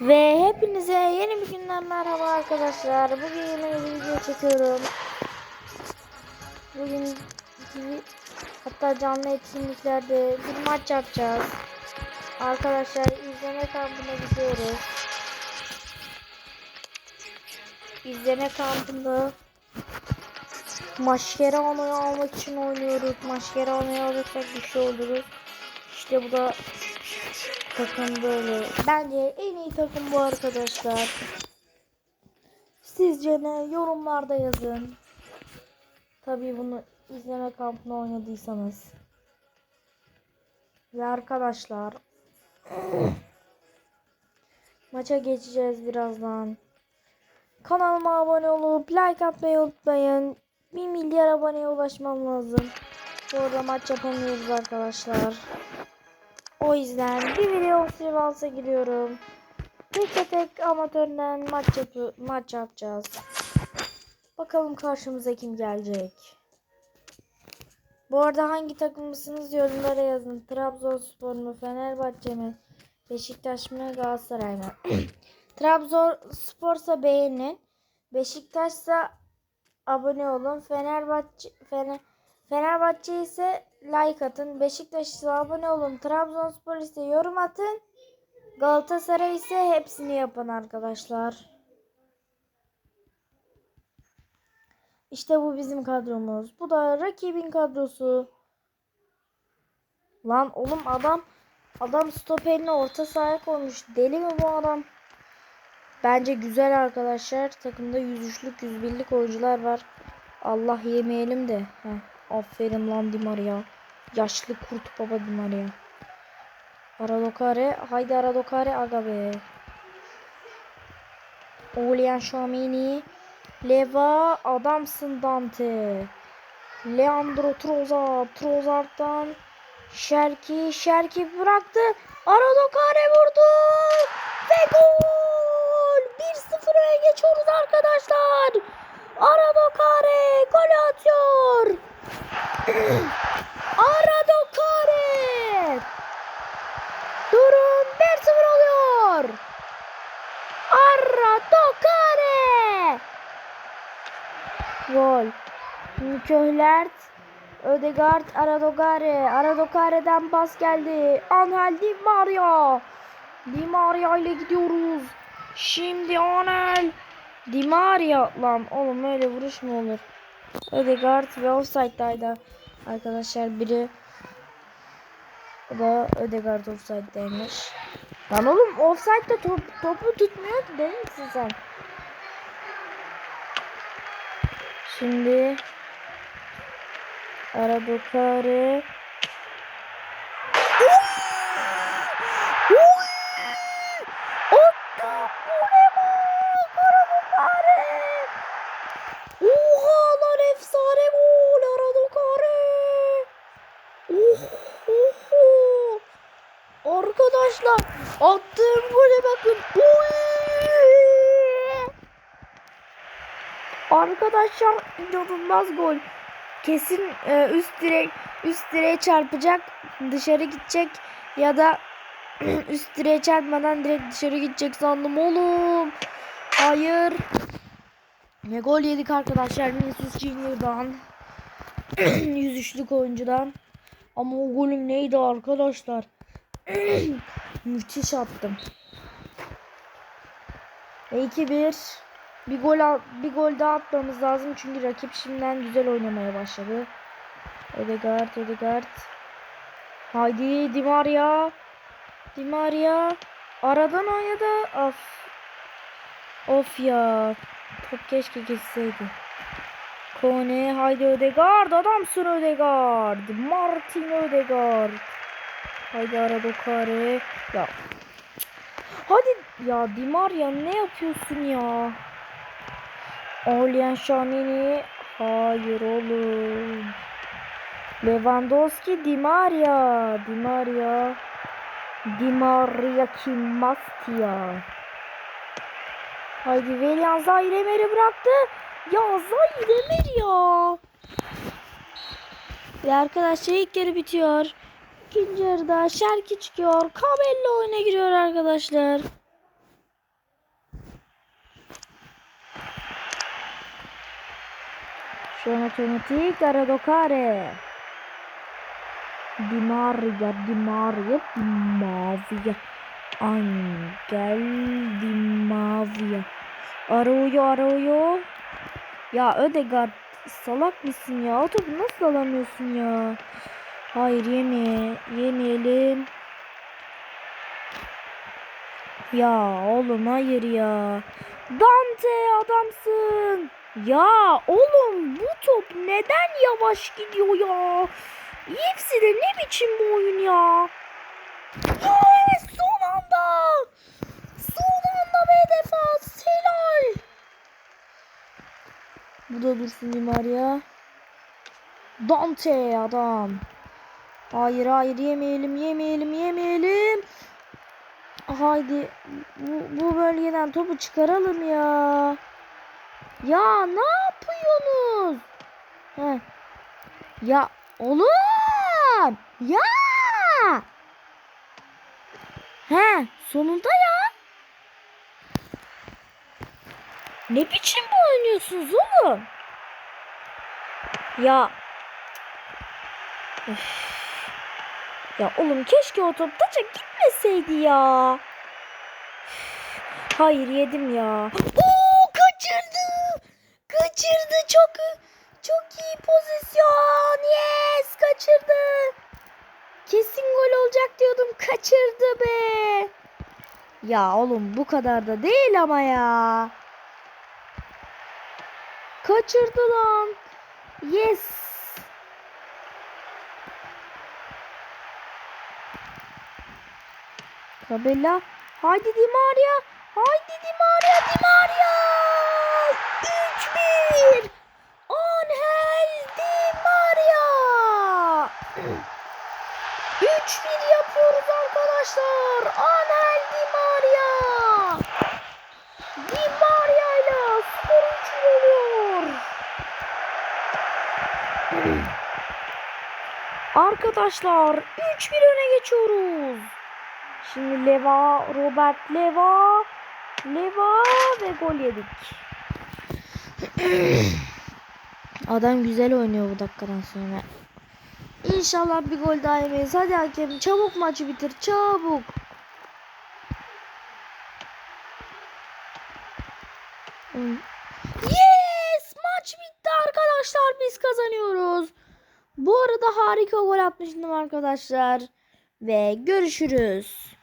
Ve hepinize yeni bir günden merhaba arkadaşlar. Bugün yeni bir video çekiyorum. Bugün hatta canlı etkinliklerde bir maç yapacağız. Arkadaşlar izleme kampına gidiyoruz. İzleme kampında Maşkerana'yı almak için oynuyoruz. Maşkerana'yı alırsak bir şey oluruz. İşte bu da takım böyle. Bence en iyi takım bu arkadaşlar. Sizce ne? Yorumlarda yazın. Tabii bunu izleme kampına oynadıysanız. Ve arkadaşlar maça geçeceğiz birazdan. Kanalıma abone olup like atmayı unutmayın. 1 milyar aboneye ulaşmam lazım. Bu arada maç yapamıyoruz arkadaşlar. O yüzden bir video sivalsa giriyorum. Tek tek amatörden maç yapı maç yapacağız. Bakalım karşımıza kim gelecek. Bu arada hangi takımlısınız yorumlara yazın. Trabzonspor mu, Fenerbahçe mi, Beşiktaş mı, Galatasaray mı? Trabzonspor'sa beğenin. Beşiktaş'sa abone olun. Fenerbahçe Fener, Fenerbahçe ise like atın. Beşiktaş ise abone olun. Trabzonspor ise yorum atın. Galatasaray ise hepsini yapın arkadaşlar. İşte bu bizim kadromuz. Bu da rakibin kadrosu. Lan oğlum adam adam stoperine orta sahaya koymuş. Deli mi bu adam? Bence güzel arkadaşlar. Takımda 103'lük 101'lik oyuncular var. Allah yemeyelim de. Heh, aferin lan Di Maria. Yaşlı kurt baba Di Maria. Aradokare. Haydi Aradokare aga be. Olian Şamini. Leva adamsın Dante. Leandro Trossard. Trossard'dan Şerki. Şerki bıraktı. Aradokare vurdu. Ve gol. 1-0 öne geçiyoruz arkadaşlar. Aradokare gol atıyor. oluyor. Aradokare. Gol. Müköhlert. Ödegard Aradogare. Aradogare'den pas geldi. Angel Di Maria. Di Maria ile gidiyoruz. Şimdi Angel. Di Maria. Lan oğlum öyle vuruş mu olur? Ödegard ve offside'daydı. Arkadaşlar biri o da Ödegard offside'daymış. Lan oğlum offside'da top, topu tutmuyor ki değil misin sen? Şimdi Arabokare Oha lan efsane gol Aradokare. Oh, oh, oh. Arkadaşlar attığım gole bakın. Arkadaşlar inanılmaz gol. Kesin e, üst direk üst direğe çarpacak, dışarı gidecek ya da üst direğe çarpmadan direkt dışarı gidecek sandım oğlum. Hayır. Ne gol yedik arkadaşlar Vinicius Junior'dan. 103'lük oyuncudan. Ama o golüm neydi arkadaşlar? Müthiş attım. Ve 2-1. Bir gol bir gol daha atmamız lazım çünkü rakip şimdiden güzel oynamaya başladı. Ödegaard, Ödegaard. Haydi Di Maria. Di Maria. Aradan oynadı. Of. Of ya. Top keşke geçseydi. Kone haydi Ödegaard adamsın Ödegaard. Martin Ödegaard. Haydi Aradokare. Ya. Hadi ya Di Maria ne yapıyorsun ya? Orlean Şanini. Hayır oğlum. Lewandowski Di Maria. Di Maria. Di Maria kim Mastia. Haydi Velian Zayremer'i bıraktı. Ya Zayremer ya. Ve arkadaşlar ilk yarı bitiyor. İkinci yarıda Şerki çıkıyor. Kabelli oyuna giriyor arkadaşlar. Şu an otomatik Aradokare. Di Maria, Di Maria, Di Maria. Angel Di Maria. Arıyor, arıyor. Ya Ödegard salak mısın ya? O topu nasıl alamıyorsun ya? Hayır yeme, yemeyelim. Ya oğlum hayır ya. Dante adamsın. Ya oğlum bu top neden yavaş gidiyor ya? Hepsi de ne biçim bu oyun ya? Yes son anda. Son anda be defans. Helal. Bu da dursun Di Maria. Dante adam. Hayır hayır yemeyelim yemeyelim yemeyelim. Haydi bu, bu bölgeden topu çıkaralım ya. Ya ne yapıyorsunuz? Heh. Ya oğlum. Ya. He sonunda ya. Ne biçim bu oynuyorsunuz oğlum? Ya. Üf. Ya oğlum keşke o top taça gitmeseydi ya. Hayır yedim ya. Oo kaçırdı. Kaçırdı çok çok iyi pozisyon. Yes kaçırdı. Kesin gol olacak diyordum. Kaçırdı be. Ya oğlum bu kadar da değil ama ya. Kaçırdı lan. Yes. Tabela. Haydi Di Maria. Haydi Di Maria. Di Maria. 3-1. Angel Di Maria. 3-1 yapıyoruz arkadaşlar. Angel Di Maria. Di Maria ile skor 3 oluyor. Arkadaşlar 3-1 öne geçiyoruz. Şimdi Leva, Robert Leva, Leva ve gol yedik. Adam güzel oynuyor bu dakikadan sonra. İnşallah bir gol daha yemeyiz. Hadi hakem çabuk maçı bitir çabuk. Yes! Maç bitti arkadaşlar. Biz kazanıyoruz. Bu arada harika gol atmıştım arkadaşlar. Ve görüşürüz.